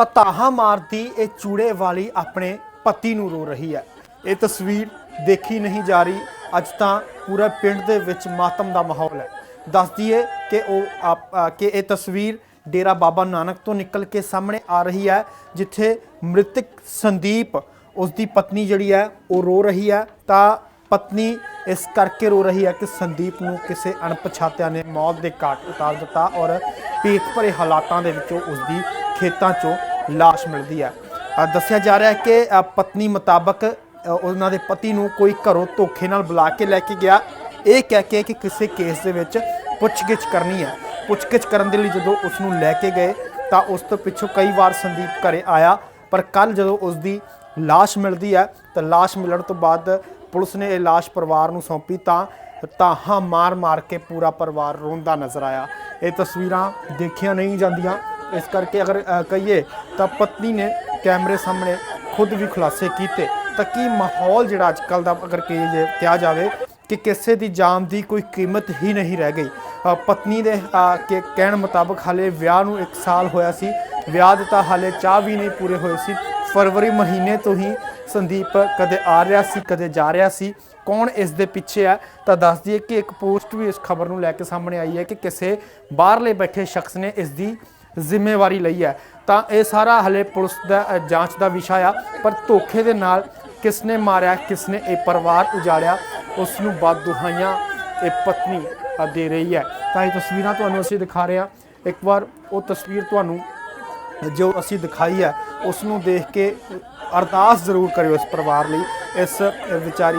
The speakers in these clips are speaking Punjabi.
ਤਾਂ ਤਾਹਾ ਮਾਰਦੀ ਇਹ ਚੂੜੇ ਵਾਲੀ ਆਪਣੇ ਪਤੀ ਨੂੰ ਰੋ ਰਹੀ ਹੈ। ਇਹ ਤਸਵੀਰ ਦੇਖੀ ਨਹੀਂ ਜਾ ਰਹੀ। ਅੱਜ ਤਾਂ ਪੂਰੇ ਪਿੰਡ ਦੇ ਵਿੱਚ ਮਾਤਮ ਦਾ ਮਾਹੌਲ ਹੈ। ਦੱਸ ਦਈਏ ਕਿ ਉਹ ਆਪ- ਕਿ ਇਹ ਤਸਵੀਰ ਡੇਰਾ ਬਾਬਾ ਨਾਨਕ ਤੋਂ ਨਿਕਲ ਕੇ ਸਾਹਮਣੇ ਆ ਰਹੀ ਹੈ, ਜਿੱਥੇ ਮ੍ਰਿਤਕ ਸੰਦੀਪ ਉਸ ਦੀ ਪਤਨੀ ਜਿਹੜੀ ਹੈ, ਉਹ ਰੋ ਰਹੀ ਹੈ। ਤਾਂ ਪਤਨੀ ਇਸ ਕਰਕੇ ਰੋ ਰਹੀ ਹੈ ਕਿ ਸੰਦੀਪ ਨੂੰ ਕਿਸੇ ਅਣਪਛਾਤਿਆਂ ਨੇ ਮੌਤ ਦੇ ਘਾਟ ਉਤਾਰ ਦਿੱਤਾ ਔਰ ਭੇਤ ਭਰੇ ਹਾਲਾਤਾਂ ਦੇ ਵਿੱਚੋਂ ਉਸ ਦੀ ਖੇਤਾਂ 'ਚੋਂ ਲਾਸ਼ ਮਿਲਦੀ ਹੈ। ਦੱਸਿਆ ਜਾ ਰਿਹਾ ਹੈ ਕਿ ਪਤਨੀ ਮੁਤਾਬਕ ਉਹਨਾਂ ਦੇ ਪਤੀ ਨੂੰ ਕੋਈ ਘਰੋਂ ਧੋਖੇ ਨਾਲ ਬੁਲਾ ਕੇ ਲੈ ਕੇ ਗਿਆ। ਇਹ ਕਹਿ ਕੇ ਕਿ ਕਿਸੇ ਕੇਸ ਦੇ ਵਿੱਚ ਪੁੱਛਗਿੱਛ ਕਰਨੀ ਹੈ। ਪੁੱਛਗਿੱਛ ਕਰਨ ਦੇ ਲਈ ਜਦੋਂ ਉਸ ਨੂੰ ਲੈ ਕੇ ਗਏ, ਤਾਂ ਉਸ ਤੋਂ ਪਿੱਛੋਂ ਕਈ ਵਾਰ ਸੰਦੀਪ ਘਰੇ ਆਇਆ। ਪਰ ਕੱਲ ਜਦੋਂ ਉਸ ਦੀ ਲਾਸ਼ ਮਿਲਦੀ ਹੈ, ਤਾਂ ਲਾਸ਼ ਮਿਲਣ ਤੋਂ ਬਾਅਦ ਪੁਲਿਸ ਨੇ ਇਹ ਲਾਸ਼ ਪਰਿਵਾਰ ਨੂੰ ਸੌਂਪੀ ਤਾਂ ਤਾਹਾਂ ਮਾਰ-ਮਾਰ ਕੇ ਪੂਰਾ ਪਰਿਵਾਰ ਰੋਂਦਾ ਨਜ਼ਰ ਆਇਆ। ਇਹ ਤਸਵੀਰਾਂ ਦੇਖੀਆਂ ਨਹੀਂ ਜਾਂਦੀਆਂ। ਇਸ ਕਰਕੇ ਅਗਰ ਕਹੀਏ ਤਾਂ ਪਤਨੀ ਨੇ ਕੈਮਰੇ ਸਾਹਮਣੇ ਖੁਦ ਵੀ ਖੁਲਾਸੇ ਕੀਤੇ ਤਾਂ ਕੀ ਮਾਹੌਲ ਜਿਹੜਾ ਅੱਜ ਕੱਲ ਦਾ ਅਗਰ ਕਹੀਏ ਜੇ- ਕਿਹਾ ਜਾਵੇ ਕਿ ਕਿਸੇ ਦੀ ਜਾਨ ਦੀ ਕੋਈ ਕੀਮਤ ਹੀ ਨਹੀਂ ਰਹਿ ਗਈ। ਪਤਨੀ ਦੇ ਕੇ ਕਹਿਣ ਮੁਤਾਬਕ ਹਾਲੇ ਵਿਆਹ ਨੂੰ 1 ਸਾਲ ਹੋਇਆ ਸੀ। ਵਿਆਹ ਦੇ ਤਾਂ ਹਾਲੇ ਚਾਹ ਵੀ ਨਹੀਂ ਪੂਰੇ ਹੋਏ ਸੀ। ਫਰਵਰੀ ਮਹੀਨੇ ਤੋਂ ਹੀ ਸੰਦੀਪ ਕਦੇ ਆ ਰਿਹਾ ਸੀ, ਕਦੇ ਜਾ ਰਿਹਾ ਸੀ। ਕੌਣ ਇਸ ਦੇ ਪਿੱਛੇ ਹੈ? ਤਾਂ ਦੱਸ ਦਈਏ ਕਿ ਇੱਕ ਪੋਸਟ ਵੀ ਇਸ ਖਬਰ ਨੂੰ ਲੈ ਕੇ ਸਾਹਮਣੇ ਆਈ ਹੈ ਕਿ ਕਿਸੇ ਬਾਹਰਲੇ ਬੈਠੇ ਸ਼ਖਸ ਨੇ ਇਸ ਦੀ ਜ਼ਿੰਮੇਵਾਰੀ ਲਈ ਹੈ। ਤਾਂ ਇਹ ਸਾਰਾ ਹਲੇ ਪੁਲਿਸ ਦਾ ਜਾਂਚ ਦਾ ਵਿਸ਼ਾ ਆ। ਪਰ ਧੋਖੇ ਦੇ ਨਾਲ ਕਿਸ ਨੇ ਮਾਰਿਆ ਕਿਸ ਨੇ ਇਹ ਪਰਿਵਾਰ ਉਜਾੜਿਆ ਉਸ ਨੂੰ ਬਦਦੁਹਾਈਆਂ ਇਹ ਪਤਨੀ ਦੇ ਰਹੀ ਹੈ। ਤਾਂ ਇਹ ਤਸਵੀਰਾਂ ਤੁਹਾਨੂੰ ਅਸੀਂ ਦਿਖਾ ਰਹੇ ਹਾਂ। ਇੱਕ ਵਾਰ ਉਹ ਤਸਵੀਰ ਤੁਹਾਨੂੰ ਜੋ ਅਸੀਂ ਦਿਖਾਈ ਹੈ ਉਸ ਨੂੰ ਦੇਖ ਕੇ ਅਰਦਾਸ ਜ਼ਰੂਰ ਕਰਿਓ ਇਸ ਪਰਿਵਾਰ ਲਈ। ਇਸ ਵਿਚਾਰੀ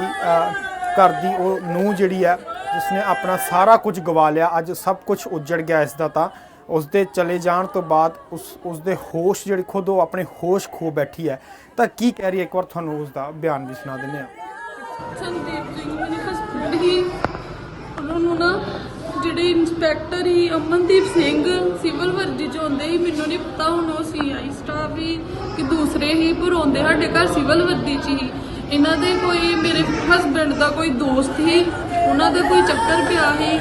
ਘਰ ਦੀ ਉਹ ਨੂੰ ਜਿਹੜੀ ਹੈ ਜਿਸ ਨੇ ਆਪਣਾ ਸਾਰਾ ਕੁਝ ਗਵਾ ਲਿਆ, ਅੱਜ ਸਭ ਕੁਝ ਉਜੜ ਗਿਆ ਇਸ ਦਾ ਤਾਂ। ਉਸ ਦੇ ਚਲੇ ਜਾਣ ਤੋਂ ਬਾਅਦ ਉਸ ਉਸ ਦੇ ਹੋਸ਼ ਜਿਹੜੀ ਖੁਦ ਉਹ ਆਪਣੇ ਹੋਸ਼ ਖੋ ਬੈਠੀ ਹੈ। ਤਾਂ ਕੀ ਕਹਿ ਰਹੀ ਹੈ? ਇੱਕ ਵਾਰ ਤੁਹਾਨੂੰ ਉਸ ਦਾ ਬਿਆਨ ਵੀ ਸੁਣਾ ਦਿੰਦੇ ਹਾਂ। ਸੰਦੀਪ ਸਿੰਘ ਮੇਰੇ ਹਸਬੰਡ ਹੀ, ਉਹਨਾਂ ਨੂੰ ਨਾ ਜਿਹੜੇ ਇੰਸਪੈਕਟਰ ਹੀ ਅਮਨਦੀਪ ਸਿੰਘ, ਸਿਵਲ ਵਰਦੀ ਚ ਆਉਂਦੇ ਹੀ ਮੈਨੂੰ ਨਹੀਂ ਪਤਾ, ਹੁਣ ਉਹ ਸੀਆਈ ਸਟਾਫ ਹੀ ਕਿ ਦੂਸਰੇ ਹੀ ਪਰ ਆਉਂਦੇ ਸਾਡੇ ਘਰ ਸਿਵਲ ਵਰਦੀ ਚ ਹੀ। ਇਹਨਾਂ ਦੇ ਕੋਈ, ਮੇਰੇ ਹਸਬੰਡ ਦਾ ਕੋਈ ਦੋਸਤ ਹੀ, ਉਹਨਾਂ ਦਾ ਕੋਈ ਚੱਕਰ ਪਿਆ ਸੀ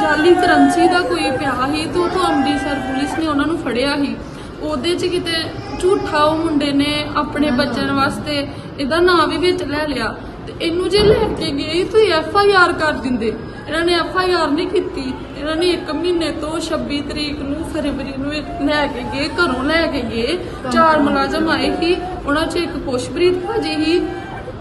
ਜਾਲੀ ਕਰੰਸੀ ਦਾ ਕੋਈ ਪਿਆ ਸੀ ਤੇ ਉਥੋਂ ਅੰਮ੍ਰਿਤਸਰ ਪੁਲਿਸ ਨੇ ਉਹਨਾਂ ਨੂੰ ਫੜਿਆ ਸੀ ਉਹਦੇ ਚ ਕਿਤੇ ਝੂਠਾ ਉਹ ਮੁੰਡੇ ਨੇ ਆਪਣੇ ਬਚਣ ਵਾਸਤੇ ਇਹਦਾ ਨਾਂ ਵੀ ਵਿੱਚ ਲੈ ਲਿਆ। ਤੇ ਇਹਨੂੰ ਜੇ ਲੈ ਕੇ ਗਏ ਤੁਸੀਂ ਐਫ ਆਈ ਆਰ ਕਰ ਦਿੰਦੇ। ਇਹਨਾਂ ਨੇ ਐਫ ਆਈ ਆਰ ਨਹੀਂ ਕੀਤੀ। ਇਹਨਾਂ ਨੇ 1 ਮਹੀਨੇ ਤੋਂ 26 ਤਰੀਕ ਨੂੰ ਫਰਵਰੀ ਨੂੰ ਇਹ ਲੈ ਕੇ ਗਏ ਘਰੋਂ ਲੈ ਕੇ ਗਏ। ਚਾਰ ਮੁਲਾਜ਼ਮ ਆਏ ਸੀ। ਉਹਨਾਂ 'ਚ ਇੱਕ ਪੁਸ਼ਪ੍ਰੀਤ ਭਾਜੀ ਸੀ।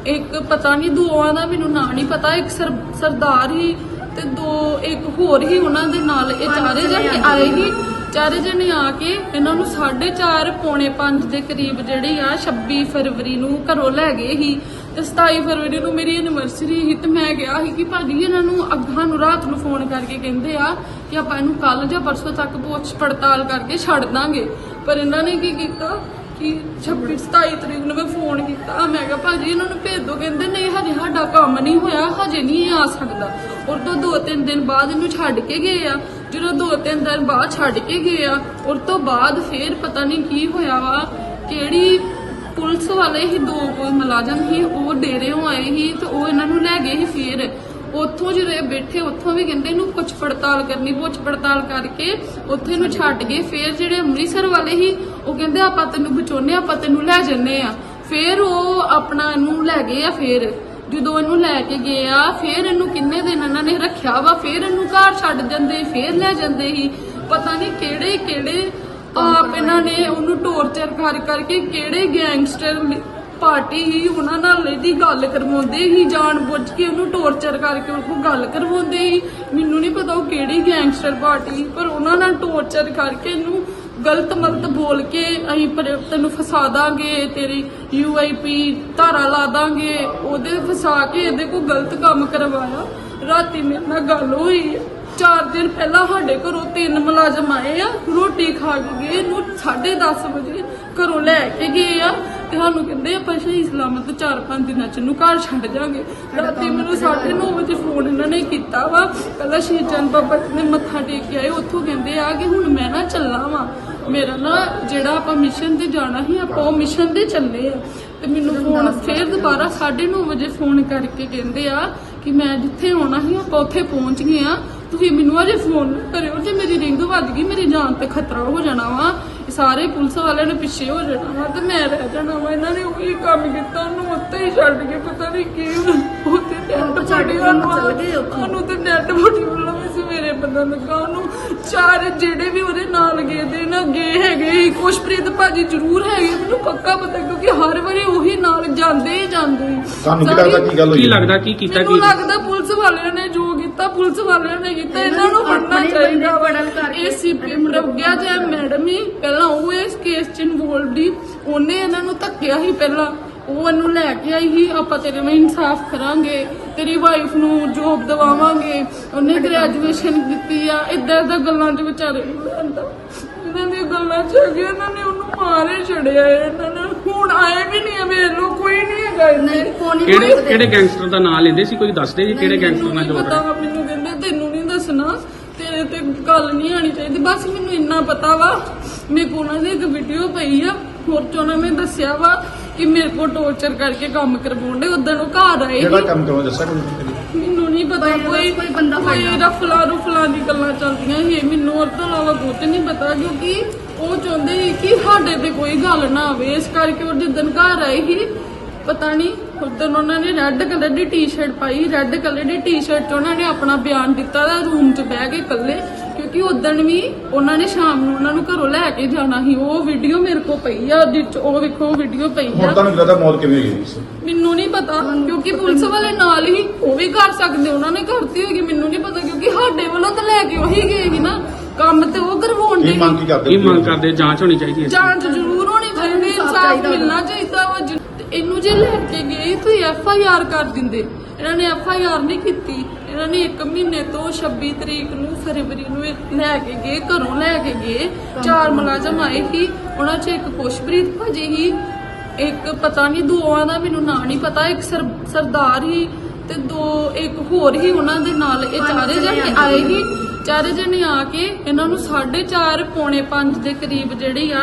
ਇੱਕ ਪਤਾ ਨਹੀਂ ਦੋਵਾਂ ਦਾ ਮੈਨੂੰ ਨਾਂ ਨਹੀਂ ਪਤਾ। ਇੱਕ ਸਰ- ਸਰਦਾਰ ਹੀ ਤੇ ਦੋ ਇੱਕ ਹੋਰ ਹੀ ਉਹਨਾਂ ਦੇ ਨਾਲ। ਇਹ ਚਾਰੇ ਜਣੇ ਆਏ ਹੀ ਚਾਰੇ ਜਣੇ ਆ ਕੇ ਇਹਨਾਂ ਨੂੰ 4:30 ਪੌਣੇ 5 ਦੇ ਕਰੀਬ ਜਿਹੜੀ ਆ 26 ਫਰਵਰੀ ਨੂੰ ਘਰੋਂ ਲੈ ਗਏ ਸੀ। ਤੇ 27 ਫਰਵਰੀ ਨੂੰ ਮੇਰੀ ਐਨੀਵਰਸਰੀ ਸੀ ਤੇ ਮੈਂ ਗਿਆ ਸੀ ਕਿ ਭਾਜੀ ਇਹਨਾਂ ਨੂੰ ਅੱਗਾਂ ਨੂੰ ਰਾਤ ਨੂੰ ਫੋਨ ਕਰਕੇ ਕਹਿੰਦੇ ਆ ਕਿ ਆਪਾਂ ਇਹਨੂੰ ਕੱਲ ਜਾਂ ਪਰਸੋਂ ਤੱਕ ਪੁੱਛ ਪੜਤਾਲ ਕਰਕੇ ਛੱਡ ਦਾਂਗੇ। ਪਰ ਇਹਨਾਂ ਨੇ ਕੀ ਕੀਤਾ ਕਿ 26 27 ਤਰੀਕ ਨੂੰ ਮੈਂ ਫੋਨ ਕੀਤਾ। ਮੈਂ ਕਿਹਾ, ਭਾਜੀ, ਇਹਨਾਂ ਨੂੰ ਭੇਜ। ਦੋ ਕਹਿੰਦੇ, ਨਹੀਂ, ਹਜੇ ਸਾਡਾ ਕੰਮ ਨਹੀਂ ਹੋਇਆ, ਹਜੇ ਨਹੀਂ ਇਹ ਆ ਸਕਦਾ। ਔਰ ਤੋਂ ਦੋ ਤਿੰਨ ਦਿਨ ਬਾਅਦ ਇਹਨੂੰ ਛੱਡ ਕੇ ਗਏ ਆ। ਜਦੋਂ ਦੋ ਤਿੰਨ ਦਿਨ ਬਾਅਦ ਛੱਡ ਕੇ ਗਏ ਆ, ਔਰ ਤੋਂ ਬਾਅਦ ਫੇਰ ਪਤਾ ਨਹੀਂ ਕੀ ਹੋਇਆ ਵਾ, ਕਿਹੜੀ ਵਾਲੇ ਹੀ ਦੋ ਕੋਈ ਮੁਲਾਜ਼ਮ ਹੀ ਉਹ ਡੇਰਿਓਂ ਆਏ ਸੀ ਤੇ ਉਹ ਇਹਨਾਂ ਨੂੰ ਲੈ ਗਏ ਸੀ ਫੇਰ। ਉੱਥੋਂ ਜਿਹੜੇ ਬੈਠੇ, ਉੱਥੋਂ ਵੀ ਕਹਿੰਦੇ ਇਹਨੂੰ ਪੁੱਛ ਪੜਤਾਲ ਕਰਨੀ, ਪੁੱਛ ਪੜਤਾਲ ਕਰਕੇ ਉੱਥੇ ਨੂੰ ਛੱਡ ਗਏ। ਫੇਰ ਜਿਹੜੇ ਅੰਮ੍ਰਿਤਸਰ ਵਾਲੇ ਸੀ, ਉਹ ਕਹਿੰਦੇ ਆਪਾਂ ਤੈਨੂੰ ਬਚਾਉਨੇ ਆਪਾਂ ਤੈਨੂੰ ਲੈ ਜੰਨੇ ਆ। ਫੇਰ ਉਹ ਆਪਣਾ ਇਹਨੂੰ ਲੈ ਗਏ ਆ ਫੇਰ। ਜਦੋਂ ਇਹਨੂੰ ਲੈ ਕੇ ਗਏ ਆ, ਫੇਰ ਇਹਨੂੰ ਕਿੰਨੇ ਦਿਨ ਇਹਨਾਂ ਨੇ ਰੱਖਿਆ ਵਾ? ਫੇਰ ਇਹਨੂੰ ਘਰ ਛੱਡ ਜਾਂਦੇ, ਫੇਰ ਲੈ ਜਾਂਦੇ ਸੀ। ਪਤਾ ਨਹੀਂ ਕਿਹੜੇ ਕਿਹੜੇ ਆਪ ਇਹਨਾਂ ਨੇ ਉਹਨੂੰ ਟੌਰਚਰ ਕਰ ਕਰਕੇ ਕਿਹੜੇ ਗੈਂਗਸਟਰ ਪਾਰਟੀ ਹੀ ਉਹਨਾਂ ਨਾਲ ਇਹਦੀ ਗੱਲ ਕਰਵਾਉਂਦੇ ਹੀ ਜਾਣ ਬੁੱਝ ਕੇ ਉਹਨੂੰ ਟੌਰਚਰ ਕਰਕੇ ਉਹ ਗੱਲ ਕਰਵਾਉਂਦੇ ਹੀ। ਮੈਨੂੰ ਨਹੀਂ ਪਤਾ ਉਹ ਕਿਹੜੀ ਗੈਂਗਸਟਰ ਪਾਰਟੀ ਸੀ, ਪਰ ਉਹਨਾਂ ਨਾਲ ਟੌਰਚਰ ਕਰਕੇ ਇਹਨੂੰ ਗਲਤ ਮਲਤ ਬੋਲ ਕੇ ਅਸੀਂ ਪਰ- ਤੈਨੂੰ ਫਸਾ ਦਾਂਗੇ ਤੇਰੀ ਯੂਆਈਪੀ ਧਾਰਾ ਲਾ ਦਾਂਗੇ। ਉਹਦੇ ਫਸਾ ਕੇ ਇਹਦੇ ਕੋਲ ਗਲਤ ਕੰਮ ਕਰਵਾਇਆ। ਰਾਤੀ ਮੇਰੇ ਨਾਲ ਗੱਲ ਹੋਈ। ਚਾਰ ਦਿਨ ਪਹਿਲਾਂ ਸਾਡੇ ਘਰੋਂ ਤਿੰਨ ਮੁਲਾਜ਼ਮ ਆਏ ਆ ਰੋਟੀ ਖਾ ਕੇ ਗਏ ਇਹਨੂੰ 10:30 ਵਜੇ ਘਰੋਂ ਲੈ ਕੇ ਗਏ ਆ ਤੇ ਸਾਨੂੰ ਕਹਿੰਦੇ ਆਪਾਂ ਸਹੀ ਸਲਾਮਤ ਚਾਰ ਪੰਜ ਦਿਨਾਂ ਚ ਨੂੰ ਘਰ ਛੱਡ ਜਾਾਂਗੇ ਰਾਤੀ ਮੈਨੂੰ 9:30 ਵਜੇ ਫੋਨ ਇਹਨਾਂ ਨੇ ਕੀਤਾ ਵਾ ਪਹਿਲਾਂ ਸ਼ੀਚੰਦ ਬਾਬਾ ਜੀ ਨੇ ਮੱਥਾ ਟੇਕ ਕੇ ਆਏ ਉੱਥੋਂ ਕਹਿੰਦੇ ਆ ਕਿ ਹੁਣ ਮੈਂ ਨਾ ਚੱਲਾਂ ਵਾਂ। ਮੇਰਾ ਨਾ ਜਿਹੜਾ ਆਪਾਂ ਮਿਸ਼ਨ ਤੇ ਜਾਣਾ ਸੀ ਆਪਾਂ ਉਹ ਮਿਸ਼ਨ ਤੇ ਚੱਲੇ ਆ। ਤੇ ਮੈਨੂੰ ਫੋਨ ਫੇਰ ਦੁਬਾਰਾ 9:30 ਵਜੇ ਫੋਨ ਕਰਕੇ ਕਹਿੰਦੇ ਆ ਕਿ ਮੈਂ ਜਿੱਥੇ ਆਉਣਾ ਸੀ ਆਪਾਂ ਉੱਥੇ ਪਹੁੰਚ ਗਏ ਆ। ਤੁਸੀਂ ਮੈਨੂੰ ਅਜੇ ਫੋਨ ਨਾ ਕਰਿਓ ਜੇ ਮੇਰੀ ਰਿੰਗ ਵੱਜ ਗਈ ਮੇਰੀ ਜਾਨ ਤੇ ਖਤਰਾ ਹੋ ਜਾਣਾ ਵਾ। ਸਾਰੇ ਪੁਲਿਸ ਵਾਲਿਆਂ ਨੇ ਪਿੱਛੇ ਹੋ ਜਾਣਾ ਵਾ ਤੇ ਮੈਂ ਰਹਿ ਜਾਣਾ ਵਾ। ਇਹਨਾਂ ਨੇ ਉਹੀ ਕੰਮ ਕੀਤਾ ਉਹਨੂੰ ਉੱਤੇ ਹੀ ਛੱਡ ਕੇ ਪਤਾ ਨਹੀਂ ਕੀ ਉੱਤੇ ਟੈਂਟ ਕੇ ਉਹਨੂੰ ਤੇ ਵੀ ਸਵੇਰੇ ਪਤਾ ਲੱਗਾ ਉਹਨੂੰ। ਚਾਰ ਜਿਹੜੇ ਵੀ ਉਹਦੇ ਨਾਲ ਗਏ ਦੇ ਨਾ ਗਏ ਹੈਗੇ ਕੁਸ਼ਪ੍ਰੀਤ ਭਾਜੀ ਜ਼ਰੂਰ ਹੈਗੇ ਮੈਨੂੰ ਪੱਕਾ ਪਤਾ ਕਿਉਂਕਿ ਹਰ ਵਾਰੀ ਉਹੀ ਨਾਲ ਜਾਂਦੇ ਹੀ ਜਾਂਦੇ। ਤੁਹਾਨੂੰ ਕੀ ਲੱਗਦਾ ਕੀ ਗੱਲ ਹੋਈ ਕੀ ਲੱਗਦਾ ਕੀ ਕੀਤਾ ਮੈਨੂੰ ਕੀ ਲੱਗਦਾ ਪੁਲਿਸ ਵਾਲਿਆਂ ਨੇ ਜੋ ਕੀਤਾ ਪੁਲਿਸ ਵਾਲਿਆਂ ਨੇ ਕੀਤਾ। ਇਹਨਾਂ ਨੂੰ ਫੜਨਾ ਚਾਹੀਦਾ ਫੜਨ ਕਰਕੇ। ਇਹ ਸੀਪੀ ਪ੍ਰਗਿਆ ਜੈ ਮੈਡਮ ਹੀ ਪਹਿਲਾਂ ਉਹ ਇਸ ਕੇਸ ਚ ਇਨਵੋਲਵਡ ਹੀ ਉਹਨੇ ਇਹਨਾਂ ਨੂੰ ਧੱਕਿਆ ਸੀ ਪਹਿਲਾਂ। ਉਹ ਇਹਨੂੰ ਲੈ ਕੇ ਆਈ ਸੀ। ਆਪਾਂ ਤੇਰੇ ਨਾਲ ਇਨਸਾਫ ਕਰਾਂਗੇ। ਤੇਰੀ ਵਾਈਫ ਨੂੰ ਜੋਬ ਦਵਾਵਾਂਗੇ। ਉਹਨੇ ਗ੍ਰੈਜੂਏਸ਼ਨ ਕੀਤੀ ਆ। ਇਦਾਂ ਇਦਾਂ ਗੱਲਾਂ ਚ ਵਿਚਾਰੇ ਨੂੰ ਇਹਨਾਂ ਦੀਆਂ ਗੱਲਾਂ ਚ ਹੈਗੇ ਇਹਨਾਂ ਨੇ ਉਹਨੂੰ ਮਾਰੇ ਛੜਿਆ ਇਹਨਾਂ ਨੇ ਹੁਣ ਆਏ ਵੀ ਨਹੀਂ ਵੇਖ ਲੋ ਕੋਈ ਨਹੀਂ ਹੈਗਾ ਹੀ ਕਿਹੜੇ। ਕਿਹੜੇ ਗੈਂਗਸਟਰ ਦਾ ਨਾਮ ਲੈਂਦੇ ਸੀ? ਕੋਈ ਦੱਸਦੇ ਜੀ ਕਿਹੜੇ ਗੈਂਗਸਟਰ ਨਾਲ ਮੈਨੂੰ ਜੋੜ ਨਹੀਂ ਪਤਾ ਮੈਨੂੰ ਕਹਿੰਦੇ ਤੈਨੂੰ ਨਹੀਂ ਦੱਸਣਾ ਤੇਰੇ ਤੇ ਗੱਲ ਨਹੀਂ ਆਣੀ ਚਾਹੀਦੀ। ਬਸ ਮੈਨੂੰ ਇੰਨਾ ਪਤਾ ਵਾ। ਮੇਰੇ ਕੋਲ ਉਹਨਾਂ ਦੀ ਇੱਕ ਵੀਡੀਓ ਪਈ ਆ ਹੋਰ ਚ ਉਹਨਾਂ ਨੇ ਦੱਸਿਆ ਵਾ। ਕਿ ਮੇਰੇ ਕੋਲ ਟੌਰਚਰ ਕਰਕੇ ਕੰਮ ਕਰਵਾਉਂਦੇ ਉਦੋਂ ਉਹ ਘਰ ਆਏ ਕਿਹੜਾ। ਕੰਮ ਕਰਵਾ ਦੱਸਿਆ ਕੋਈ ਮੈਨੂੰ ਨਹੀਂ ਪਤਾ ਕੋਈ- ਕੋਈ ਬੰਦਾ ਕੋਈ। ਰਫਲਾ ਰੁਫਲਾ ਦੀ ਗੱਲਾਂ ਚੱਲਦੀਆਂ ਸੀ ਮੈਨੂੰ ਉਹ ਤੋਂ ਇਲਾਵਾ ਕੁਝ ਨਹੀਂ ਪਤਾ ਕਿਉਂਕਿ ਉਹ ਚਾਹੁੰਦੇ ਸੀ ਕਿ ਸਾਡੇ ਤੇ ਕੋਈ ਗੱਲ ਨਾ ਆਵੇ। ਇਸ ਕਰਕੇ ਉਹ ਜਿੱਦਣ ਘਰ ਆਏ ਸੀ ਪਤਾ ਨਹੀਂ ਉਦੋਂ ਉਹਨਾਂ ਨੇ ਰੈੱਡ ਕਲਰ ਦੀ ਟੀ-ਸ਼ਰਟ ਪਾਈ। ਰੈੱਡ ਕਲਰ ਦੀ ਟੀ-ਸ਼ਰਟ 'ਚ ਉਹਨਾਂ ਨੇ ਆਪਣਾ ਬਿਆਨ ਦਿੱਤਾ ਦਾ ਰੂਮ 'ਚ ਬਹਿ ਕੇ ਇਕੱਲੇ। ਕਿਉਂਕਿ ਉਦੋਂ ਵੀ ਉਹਨਾਂ ਨੇ ਸ਼ਾਮ ਨੂੰ ਉਹਨਾਂ ਨੂੰ ਘਰੋਂ ਲੈ ਕੇ ਜਾਣਾ ਸੀ। ਉਹ ਵੀਡੀਓ ਮੇਰੇ ਕੋਲ ਪਈ ਆ ਉਹਦੇ 'ਚ ਉਹ ਵੇਖੋ ਵੀਡੀਓ ਪਈ ਹੁਣ ਆ ਤੁਹਾਨੂੰ ਲੱਗਦਾ ਮੌਤ ਕਿਵੇਂ ਹੋਈ ਸੀ? ਮੈਨੂੰ ਨਹੀਂ ਪਤਾ ਕਿਉਂਕਿ ਪੁਲਿਸ ਵਾਲੇ ਨਾਲ ਹੀ ਉਹ ਵੀ ਕਰ ਸਕਦੇ ਉਹਨਾਂ ਨੇ ਕਰਤੀ ਹੋਗੀ ਮੈਨੂੰ ਨਹੀਂ ਪਤਾ ਕਿਉਂਕਿ ਸਾਡੇ ਵੱਲੋਂ ਤਾਂ ਲੈ ਕੇ ਉਹੀ ਗਏ ਸੀ ਨਾ। ਕੰਮ ਤੇ ਉਹ ਕਰਵਾਉਣ ਦੇ ਕੀ ਮੰਗ ਕੀ ਕਰਦੇ ਕੀ ਮੰਗ ਕਰਦੇ ਜਾਂਚ ਹੋਣੀ ਚਾਹੀਦੀ ਹੈ। ਜਾਂਚ ਜ਼ਰੂਰ ਹੋਣੀ ਚਾਹੀਦੀ ਇਨਸਾਫ਼ ਮਿਲਣਾ ਚਾਹੀਦਾ ਵਾ ਜਿ- ਤੇ ਇਹਨੂੰ ਜੇ ਲੈ ਕੇ ਗਏ ਤੁਸੀਂ ਐਫ ਆਈ ਆਰ ਕਰ ਦਿੰਦੇ। ਇਹਨਾਂ ਨੇ ਐਫ ਆਈ ਆਰ ਨਹੀਂ ਕੀਤੀ। ਇਹਨਾਂ ਨੇ 1 ਮਹੀਨੇ ਤੋਂ 26 ਤਰੀਕ ਨੂੰ ਫਰਵਰੀ ਨੂੰ ਇਹ ਲੈ ਕੇ ਗਏ ਘਰੋਂ ਲੈ ਕੇ ਗਏ। ਚਾਰ ਮੁਲਾਜ਼ਮ ਆਏ ਸੀ। ਉਹਨਾਂ 'ਚ ਇੱਕ ਪੁਸ਼ਪ੍ਰੀਤ ਭਾਜੀ ਸੀ ਇੱਕ ਪਤਾ ਨਹੀਂ ਦੋਵਾਂ ਦਾ ਮੈਨੂੰ ਨਾਂ ਨਹੀਂ ਪਤਾ ਇੱਕ ਸਰ- ਸਰਦਾਰ ਹੀ ਤੇ ਦੋ ਇੱਕ ਹੋਰ ਹੀ ਉਹਨਾਂ ਦੇ ਨਾਲ। ਇਹ ਚਾਰੇ ਜਣੇ ਆਏ ਸੀ। ਚਾਰੇ ਜਣੇ ਆ ਕੇ ਇਹਨਾਂ ਨੂੰ 4:30 ਪੌਣੇ 5 ਦੇ ਕਰੀਬ ਜਿਹੜੀ ਆ